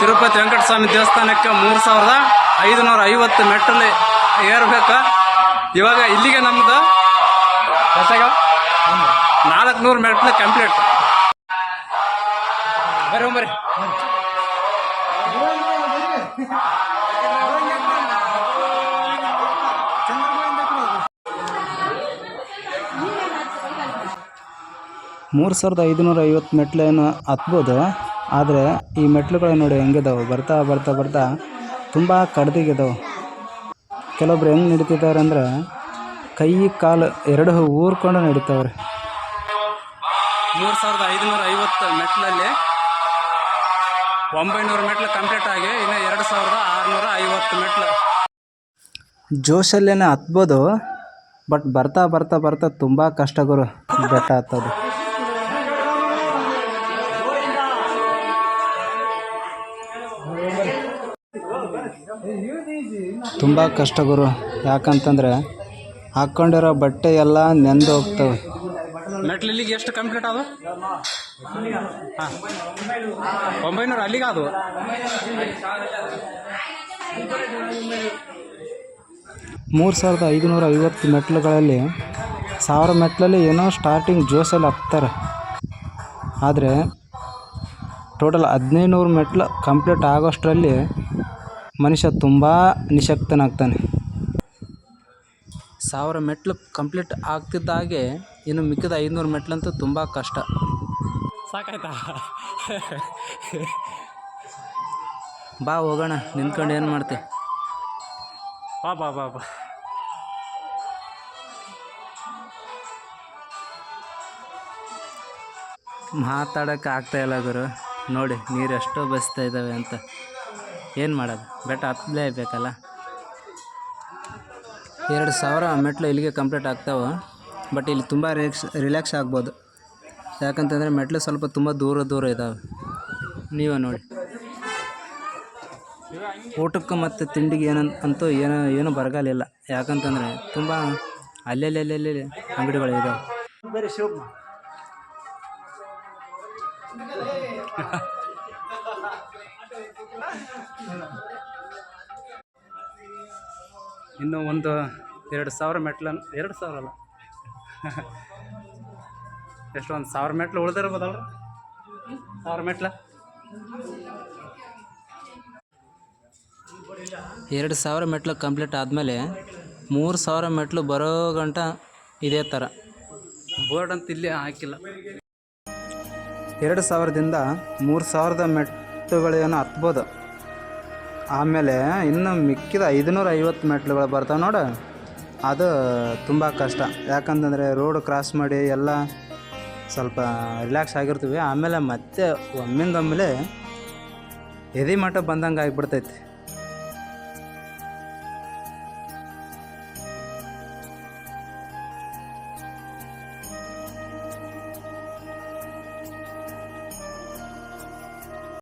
ತಿರುಪತಿ ವೆಂಕಟಸ್ವಾಮಿ ದೇವಸ್ಥಾನಕ್ಕೆ ಮೂರು ಸಾವಿರದ ಐದುನೂರ ಐವತ್ತು ಮೆಟ್ಟಲು ಏರ್ಬೇಕು. ಇವಾಗ ಇಲ್ಲಿಗೆ ನಮ್ದು ನಾಲ್ಕು ನೂರು ಮೆಟ್ಲು ಕಂಪ್ಲೀಟ್. ಬರ್ರಿ ಬರ್ರಿ. ಮೂರು ಸಾವಿರದ ಐದುನೂರ ಐವತ್ತು ಮೆಟ್ಲೇನು ಹತ್ಬೋದು. ಆದರೆ ಈ ಮೆಟ್ಲುಗಳು ನೋಡಿ ಹೆಂಗಿದಾವೆ. ಬರ್ತಾ ಬರ್ತಾ ಬರ್ತಾ ತುಂಬ ಕಡ್ದಿಗಿದಾವೆ. ಕೆಲವೊಬ್ರು ಹೆಂಗೆ ನಡೀತಿದ್ದಾರೆ ಅಂದ್ರೆ ಕೈ ಕಾಲು ಎರಡು ಊರ್ಕೊಂಡು ನಡೀತಾವ್ರೆ. ಮೂರು ಸಾವಿರದ ಐದುನೂರ ಐವತ್ತು ಮೆಟ್ಲಲ್ಲಿ ಒಂಬೈನೂರು ಮೆಟ್ಲು ಕಂಪ್ಲೀಟ್ ಆಗಿ ಇನ್ನು ಎರಡು ಸಾವಿರದ ಆರುನೂರ ಐವತ್ತು ಮೆಟ್ಲು. ಜೋಶಲ್ಲೇ ಹತ್ಬೋದು ಬಟ್ ಬರ್ತಾ ಬರ್ತಾ ಬರ್ತಾ ತುಂಬ ಕಷ್ಟ ಗುರು. ಬೆಟ್ಟ ಹತ್ತೋದು. ತುಂಬ ಕಷ್ಟ ಗುರು. ಯಾಕಂತಂದರೆ ಹಾಕ್ಕೊಂಡಿರೋ ಬಟ್ಟೆ ಎಲ್ಲ ನೆಂದು ಹೋಗ್ತವೆ. ಮೆಟ್ಲಿಗೆ ಎಷ್ಟು ಕಂಪ್ಲೀಟ್ ಅದು? ಹಾಂ. ಒಂಬೈನೂರು ಅಲ್ಲಿಗೆ ಅದು? ಮೂರು ಸಾವಿರದ ಐದುನೂರ ಐವತ್ತು ಮೆಟ್ಲುಗಳಲ್ಲಿ ಸಾವಿರ ಮೆಟ್ಲಲ್ಲಿ ಏನೋ ಸ್ಟಾರ್ಟಿಂಗ್ ಜೋಸಲ್ಲಿ ಹತ್ತಾರೆ ಆದರೆ ಟೋಟಲ್ ಹದಿನೈದು ನೂರು ಮೆಟ್ಲು ಕಂಪ್ಲೀಟ್ ಆಗೋಷ್ಟರಲ್ಲಿ ಮನುಷ್ಯ ತುಂಬ ನಿಶಕ್ತನಾಗ್ತಾನೆ. ಸಾವಿರ ಮೆಟ್ಲು ಕಂಪ್ಲೀಟ್ ಆಗ್ತಿದ್ದಾಗೆ ಇನ್ನು ಮಿಕ್ಕಿದ ಐದುನೂರು ಮೆಟ್ಲಂತೂ ತುಂಬ ಕಷ್ಟ. ಸಾಕಾಯ್ತಾ? ಬಾ ಹೋಗೋಣ ನಿಂತ್ಕೊಂಡು ಏನು ಮಾಡ್ತೆ? ಬಾ ಬಾ ಬಾ ಬಾ. ಮಾತಾಡೋಕ್ಕೆ ಆಗ್ತಾ ಇಲ್ಲ ಗುರು. ನೋಡಿ ನೀರು ಎಷ್ಟೋ ಬಸ್ತಾ ಇದ್ದಾವೆ ಅಂತ. ಏನು ಮಾಡೋದು? ಬೆಟ್ಟ ಹತ್ತಲೇಬೇಕಲ್ಲ ಎರಡು ಸಾವಿರ ಮೆಟ್ಲು ಇಲ್ಲಿಗೆ ಕಂಪ್ಲೀಟ್ ಆಗ್ತಾವೆ. ಬಟ್ ಇಲ್ಲಿ ತುಂಬ ರಿಲ್ಯಾಕ್ಸ್ ರಿಲ್ಯಾಕ್ಸ್ ಆಗ್ಬೋದು. ಯಾಕಂತಂದರೆ ಮೆಟ್ಲು ಸ್ವಲ್ಪ ತುಂಬ ದೂರ ದೂರ ಇದ್ದಾವೆ ನೀವೇ ನೋಡಿ. ಊಟಕ್ಕೆ ಮತ್ತು ತಿಂಡಿಗೆ ಏನಂತ ಅಂತೂ ಏನೋ, ಏನೂ ಬರಗಾಲಿಲ್ಲ ಯಾಕಂತಂದರೆ ತುಂಬ ಅಲ್ಲೆಲ್ಲಿ ಅಲ್ಲೆಲ್ಲಿ ಅಂಗಡಿಗಳು ಇದ್ದಾವೆ ಇನ್ನು ಒಂದು ಎರಡು ಸಾವಿರ ಮೆಟ್ಲನ್ನು ಎರಡು ಸಾವಿರ ಅಲ್ಲ. ಎಷ್ಟು ಒಂದು ಸಾವಿರ ಮೆಟ್ಲು ಉಳ್ದಿರ್ಬೋದಲ್ಲ ಸಾವಿರ ಮೆಟ್ಲ? ಎರಡು ಸಾವಿರ ಮೆಟ್ಲು ಕಂಪ್ಲೀಟ್ ಆದಮೇಲೆ ಮೂರು ಸಾವಿರ ಮೆಟ್ಲು ಬರೋ ಗಂಟ ಇದೇ ಥರ. ಬೋರ್ಡ್ ಅಂತ ಇಲ್ಲಿ ಹಾಕಿಲ್ಲ. ಎರಡು ಸಾವಿರದಿಂದ ಮೂರು ಸಾವಿರದ ಮೆಟ್ಟುಗಳೇನೋ ಹತ್ಬೋದು. ಆಮೇಲೆ ಇನ್ನು ಮಿಕ್ಕಿದ ಐದುನೂರ ಐವತ್ತು ಮೆಟ್ಲುಗಳು ಬರ್ತಾವೆ ನೋಡು. ಅದು ತುಂಬ ಕಷ್ಟ. ಯಾಕಂತಂದರೆ ರೋಡ್ ಕ್ರಾಸ್ ಮಾಡಿ ಎಲ್ಲ ಸ್ವಲ್ಪ ರಿಲ್ಯಾಕ್ಸ್ ಆಗಿರ್ತೀವಿ. ಆಮೇಲೆ ಮತ್ತೆ ಒಮ್ಮಿಂದೊಮ್ಮೆಲೆ ಎದೆ ಮಟ್ಟ ಬಂದಂಗೆ ಆಗಿಬಿಡ್ತೈತಿ